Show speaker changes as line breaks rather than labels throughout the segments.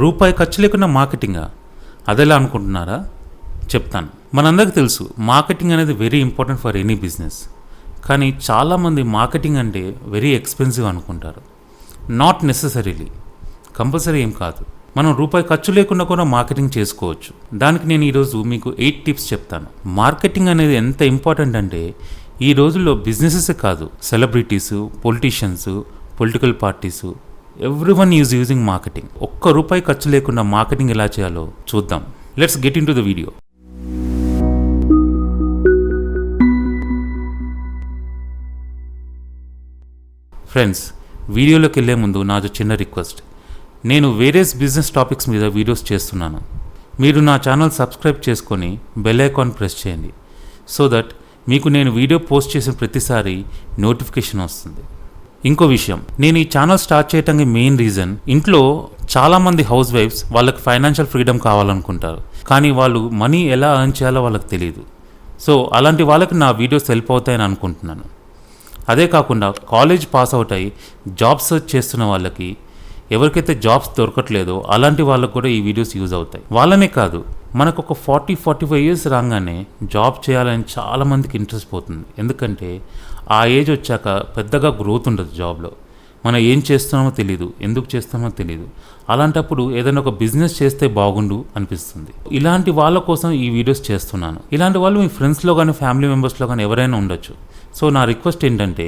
రూపాయి ఖర్చు లేకుండా మార్కెటింగా? అదెలా అనుకుంటున్నారా? చెప్తాను. మనందరికీ తెలుసు మార్కెటింగ్ అనేది very important for any business. కానీ చాలామంది మార్కెటింగ్ అంటే వెరీ ఎక్స్పెన్సివ్ అనుకుంటారు. నాట్ నెససరీలీ కంపల్సరీ ఏం కాదు. మనం రూపాయి ఖర్చు లేకుండా కూడా మార్కెటింగ్ చేసుకోవచ్చు. దానికి నేను ఈరోజు మీకు ఎయిట్ టిప్స్ చెప్తాను. మార్కెటింగ్ అనేది ఎంత ఇంపార్టెంట్ అంటే ఈ రోజుల్లో బిజినెసెస్ కాదు. Celebrities politicians political parties every one is using marketing ఒక్క రూపాయి ఖర్చు లేకుండా మార్కెటింగ్ ఎలా చేయాలో చూద్దాం. Let's get into the video friends వీడియోలోకి వెళ్ళే ముందు నాది చిన్న రిక్వెస్ట్ నేను వేరియస్ బిజినెస్ టాపిక్స్ మీద వీడియోస్ చేస్తున్నాను. మీరు నా ఛానల్ సబ్స్క్రైబ్ చేసుకొని బెల్ ఐకాన్ ప్రెస్ చేయండి. సో దట్ మీకు నేను వీడియో పోస్ట్ చేసిన ప్రతిసారి నోటిఫికేషన్ వస్తుంది. ఇంకో విషయం. నేను ఈ ఛానల్ స్టార్ట్ చేయడానికి మెయిన్ రీజన్ ఇంట్లో చాలామంది హౌస్ వైఫ్స్ వాళ్ళకి ఫైనాన్షియల్ ఫ్రీడమ్ కావాలనుకుంటారు. కానీ వాళ్ళు మనీ ఎలా ఎర్న్ చేయాలో వాళ్ళకి తెలియదు సో అలాంటి వాళ్ళకి నా వీడియోస్ హెల్ప్ అవుతాయని అనుకుంటున్నాను. అదే కాకుండా కాలేజ్ పాస్ అవుట్ అయ్యి జాబ్ సెర్చ్ చేస్తున్న వాళ్ళకి ఎవరికైతే జాబ్స్ దొరకట్లేదో అలాంటి వాళ్ళకు కూడా ఈ వీడియోస్ యూజ్ అవుతాయి. వాళ్ళనే కాదు మనకు ఒక ఫార్టీ ఫార్టీ ఫైవ్ ఇయర్స్ రాగానే జాబ్ చేయాలని చాలామందికి ఇంట్రెస్ట్ పోతుంది. ఎందుకంటే ఆ ఏజ్ వచ్చాక పెద్దగా గ్రోత్ ఉండదు జాబ్లో మనం ఏం చేస్తున్నామో తెలియదు ఎందుకు చేస్తున్నామో తెలియదు అలాంటప్పుడు ఏదైనా ఒక బిజినెస్ చేస్తే బాగుండు అనిపిస్తుంది. ఇలాంటి వాళ్ళ కోసం ఈ వీడియోస్ చేస్తున్నాను. ఇలాంటి వాళ్ళు మీ ఫ్రెండ్స్లో కానీ ఫ్యామిలీ మెంబర్స్లో కానీ ఎవరైనా ఉండొచ్చు. సో నా రిక్వెస్ట్ ఏంటంటే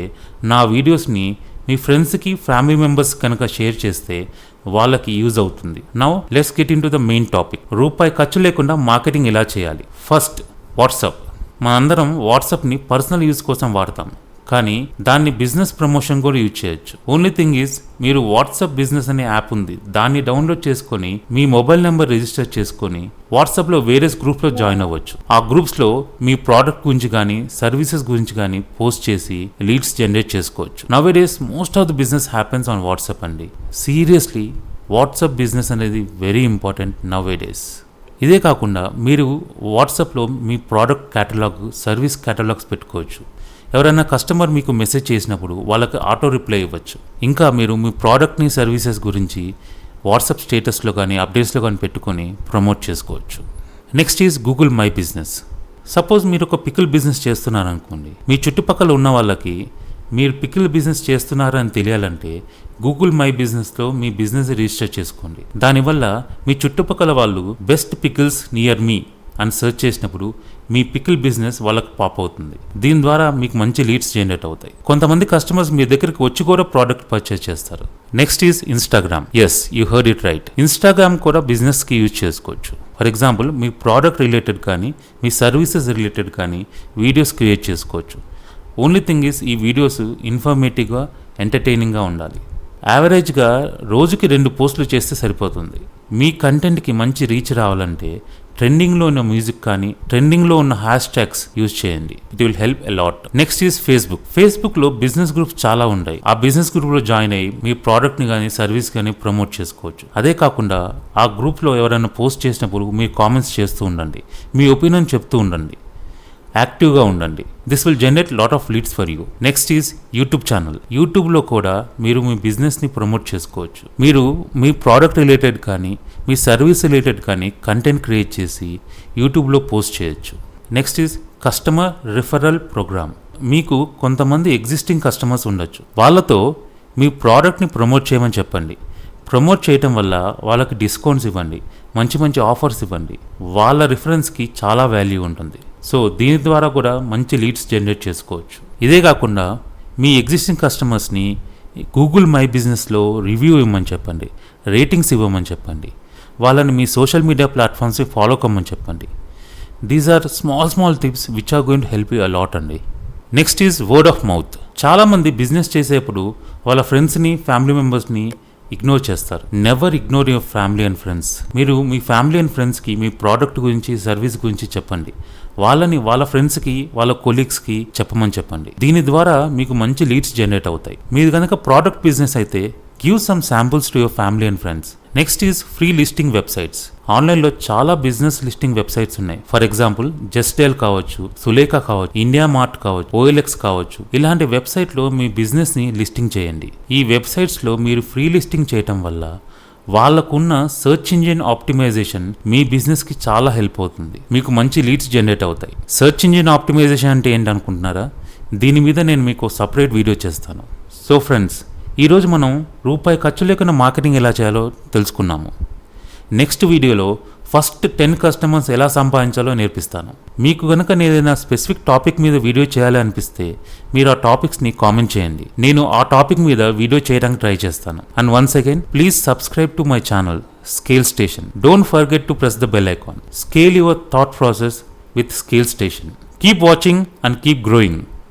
నా వీడియోస్ని మీ ఫ్రెండ్స్కి ఫ్యామిలీ మెంబర్స్ కనుక షేర్ చేస్తే వాళ్ళకి యూజ్ అవుతుంది. Now let's get into the main topic. రూపాయి ఖర్చు లేకుండా మార్కెటింగ్ ఎలా చేయాలి? First WhatsApp. మనందరం వాట్సాప్ని పర్సనల్ యూజ్ కోసం వాడతాం. కానీ దాన్ని బిజినెస్ ప్రమోషన్ కూడా యూజ్ చేయొచ్చు. ఓన్లీ థింగ్ ఈజ్ మీరు వాట్సాప్ బిజినెస్ అనే యాప్ ఉంది. దాన్ని డౌన్లోడ్ చేసుకొని మీ మొబైల్ నెంబర్ రిజిస్టర్ చేసుకొని వాట్సాప్లో వేరియస్ గ్రూప్లో జాయిన్ అవ్వచ్చు. ఆ గ్రూప్స్లో మీ ప్రోడక్ట్ గురించి కానీ సర్వీసెస్ గురించి కానీ పోస్ట్ చేసి లీడ్స్ జనరేట్ చేసుకోవచ్చు. Nowadays most of the business happens on WhatsApp అండి. సీరియస్లీ వాట్సాప్ బిజినెస్ అనేది వెరీ ఇంపార్టెంట్ నవ్ డేస్ ఇదే కాకుండా మీరు వాట్సాప్లో మీ ప్రోడక్ట్ క్యాటలాగ్ సర్వీస్ క్యాటలాగ్స్ పెట్టుకోవచ్చు. ఎవరైనా కస్టమర్ మీకు మెసేజ్ చేసినప్పుడు వాళ్ళకి ఆటో రిప్లై ఇవ్వచ్చు. ఇంకా మీరు మీ ప్రోడక్ట్ని సర్వీసెస్ గురించి వాట్సాప్ స్టేటస్లో కానీ అప్డేట్స్లో కానీ పెట్టుకొని ప్రమోట్ చేసుకోవచ్చు. Next is Google my business. Suppose మీరు ఒక పికిల్ బిజినెస్ చేస్తున్నారనుకోండి. మీ చుట్టుపక్కల ఉన్న వాళ్ళకి మీరు పికిల్ బిజినెస్ చేస్తున్నారని తెలియాలంటే గూగుల్ మై బిజినెస్లో మీ బిజినెస్ రిజిస్టర్ చేసుకోండి. దానివల్ల మీ చుట్టుపక్కల వాళ్ళు బెస్ట్ పికిల్స్ నియర్ మీ అని సెర్చ్ చేసినప్పుడు మీ పికిల్ బిజినెస్ వాళ్ళకు పాప్ అవుతుంది. దీని ద్వారా మీకు మంచి లీడ్స్ జనరేట్ అవుతాయి. కొంతమంది కస్టమర్స్ మీ దగ్గరికి వచ్చి కూడా ప్రోడక్ట్ పర్చేస్ చేస్తారు. Next is Instagram. Yes you heard it right Instagram కూడా బిజినెస్కి యూజ్ చేసుకోవచ్చు. ఫర్ ఎగ్జాంపుల్ మీ ప్రోడక్ట్ రిలేటెడ్ కానీ మీ సర్వీసెస్ రిలేటెడ్ కానీ వీడియోస్ క్రియేట్ చేసుకోవచ్చు. ఓన్లీ థింగ్ ఈస్ ఈ వీడియోస్ ఇన్ఫర్మేటివ్గా ఎంటర్టైనింగ్గా ఉండాలి. యావరేజ్గా రోజుకి రెండు పోస్టులు చేస్తే సరిపోతుంది. మీ కంటెంట్కి మంచి రీచ్ రావాలంటే ట్రెండింగ్లో ఉన్న మ్యూజిక్ కానీ ట్రెండింగ్లో ఉన్న హ్యాష్ ట్యాగ్స్ యూజ్ చేయండి it will help a lot next is Facebook ఫేస్బుక్లో బిజినెస్ గ్రూప్స్ చాలా ఉన్నాయి ఆ బిజినెస్ గ్రూప్లో జాయిన్ అయ్యి మీ ప్రోడక్ట్ని కానీ సర్వీస్ కానీ ప్రమోట్ చేసుకోవచ్చు. అదే కాకుండా ఆ గ్రూప్లో ఎవరైనా పోస్ట్ చేసినప్పుడు మీ కామెంట్స్ చేస్తూ ఉండండి. మీ ఒపీనియన్ చెప్తూ ఉండండి. యాక్టివ్గా ఉండండి. This will generate lot of leads for you next is YouTube channel యూట్యూబ్లో కూడా మీరు మీ బిజినెస్ని ప్రమోట్ చేసుకోవచ్చు. మీరు మీ ప్రోడక్ట్ రిలేటెడ్ కానీ మీ సర్వీస్ రిలేటెడ్ కానీ కంటెంట్ క్రియేట్ చేసి యూట్యూబ్లో పోస్ట్ చేయొచ్చు. Next is customer referral programme మీకు కొంతమంది ఎగ్జిస్టింగ్ కస్టమర్స్ ఉండొచ్చు. వాళ్ళతో మీ ప్రోడక్ట్ని ప్రమోట్ చేయమని చెప్పండి. ప్రమోట్ చేయటం వల్ల వాళ్ళకి డిస్కౌంట్స్ ఇవ్వండి. మంచి మంచి ఆఫర్స్ ఇవ్వండి. వాళ్ళ రిఫరెన్స్కి చాలా వాల్యూ ఉంటుంది. సో దీని ద్వారా కూడా మంచి లీడ్స్ జనరేట్ చేసుకోవచ్చు. ఇదే కాకుండా మీ ఎగ్జిస్టింగ్ కస్టమర్స్ని గూగుల్ మై బిజినెస్లో రివ్యూ ఇవ్వమని చెప్పండి రేటింగ్స్ ఇవ్వమని చెప్పండి వాళ్ళని మీ సోషల్ మీడియా ప్లాట్ఫామ్స్ని ఫాలో కమ్మని చెప్పండి. These are small small tips which are going to help you a lot అండి. Next is word of mouth చాలామంది బిజినెస్ చేసేప్పుడు వాళ్ళ ఫ్రెండ్స్ని ఫ్యామిలీ మెంబర్స్ని ఇగ్నోర్ చేస్తారు. Never ignore your family and friends మీరు మీ ఫ్యామిలీ అండ్ ఫ్రెండ్స్కి మీ ప్రోడక్ట్ గురించి సర్వీస్ గురించి చెప్పండి. వాళ్ళని వాళ్ళ ఫ్రెండ్స్కి వాళ్ళ కొలీగ్స్కి చెప్పమని చెప్పండి. దీని ద్వారా మీకు మంచి లీడ్స్ జనరేట్ అవుతాయి. మీరు కనుక ప్రోడక్ట్ బిజినెస్ అయితే give some samples to your family and friends. Next is free listing websites. ఆన్లైన్లో చాలా బిజినెస్ లిస్టింగ్ వెబ్సైట్స్ ఉన్నాయి. ఫర్ ఎగ్జాంపుల్ జస్టేల్ కావచ్చు సులేఖ కావచ్చు ఇండియా మార్ట్ కావచ్చు ఓఎల్ఎక్స్ కావచ్చు. ఇలాంటి వెబ్సైట్లో మీ బిజినెస్ని లిస్టింగ్ చేయండి. ఈ వెబ్సైట్స్లో మీరు ఫ్రీ లిస్టింగ్ చేయటం వల్ల వాళ్ళకున్న సెర్చ్ ఇంజిన్ ఆప్టిమైజేషన్ మీ బిజినెస్కి చాలా హెల్ప్ అవుతుంది. మీకు మంచి లీడ్స్ జనరేట్ అవుతాయి. సెర్చ్ ఇంజిన్ ఆప్టిమైజేషన్ అంటే ఏంటి అనుకుంటున్నారా? దీని మీద నేను మీకు సపరేట్ వీడియో చేస్తాను. సో ఫ్రెండ్స్ ఈరోజు మనం రూపాయి ఖర్చు లేకుండా మార్కెటింగ్ ఎలా చేయాలో తెలుసుకున్నాము. నెక్స్ట్ వీడియోలో ఫస్ట్ టెన్ కస్టమర్స్ ఎలా సంపాదించాలో నేర్పిస్తాను. మీకు కనుక నేను ఏదైనా స్పెసిఫిక్ టాపిక్ మీద వీడియో చేయాలి అనిపిస్తే మీరు ఆ టాపిక్స్ని కామెంట్ చేయండి. నేను ఆ టాపిక్ మీద వీడియో చేయడానికి ట్రై చేస్తాను. And once again please subscribe to my channel scale station. Don't forget to press the bell icon. Scale your thought process with scale station. Keep watching and keep growing.